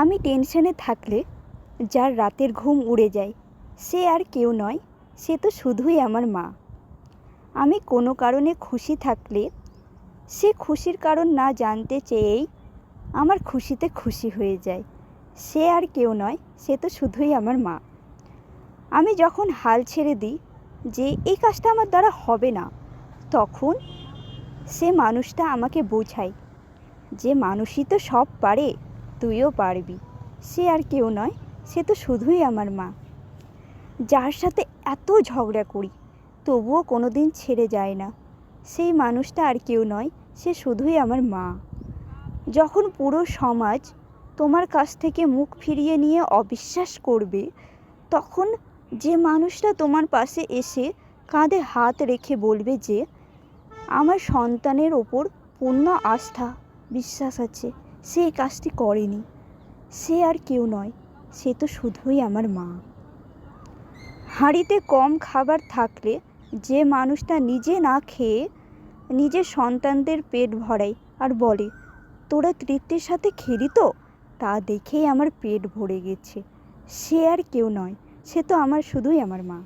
আমি টেনশনে থাকলে যার রাতের ঘুম উড়ে যায়, সে আর কেউ নয়, সে তো শুধুই আমার মা। আমি কোনো কারণে খুশি থাকলে, সে খুশির কারণ না জানতে চেয়েই আমার খুশিতে খুশি হয়ে যায়। সে আর কেউ নয়, সে তো শুধুই আমার মা। আমি যখন হাল ছেড়ে দিই যে এই কাজটা আমার দ্বারা হবে না, তখন সে মানুষটা আমাকে বোঝায় যে মানুষই তো সব পারে। তুইও পারবি। সে আর কেউ নয়, সে তো শুধুই আমার মা। যার সাথে এত ঝগড়া করি, তবুও কোনো দিন ছেড়ে যায় না। সেই মানুষটা আর কেউ নয়, সে শুধুই আমার মা। যখন পুরো সমাজ তোমার কাছ থেকে মুখ ফিরিয়ে নিয়ে অবিশ্বাস করবে, তখন যে মানুষটা তোমার পাশে এসে কাঁধে হাত রেখে বলবে যে, আমার সন্তানের ওপর পূর্ণ আস্থা, বিশ্বাস আছে। সে এই কাজটি করেনি। সে আর কেউ নয়, সে তো শুধুই আমার মা। হাঁড়িতে কম খাবার থাকলে যে মানুষটা নিজে না খেয়ে নিজের সন্তানদের পেট ভরায় আর বলে, তোরা তৃপ্তির সাথে খেলি তো? তা দেখেই আমার পেট ভরে গেছে। সে আর কেউ নয়, সে তো আমার, শুধুই আমার মা।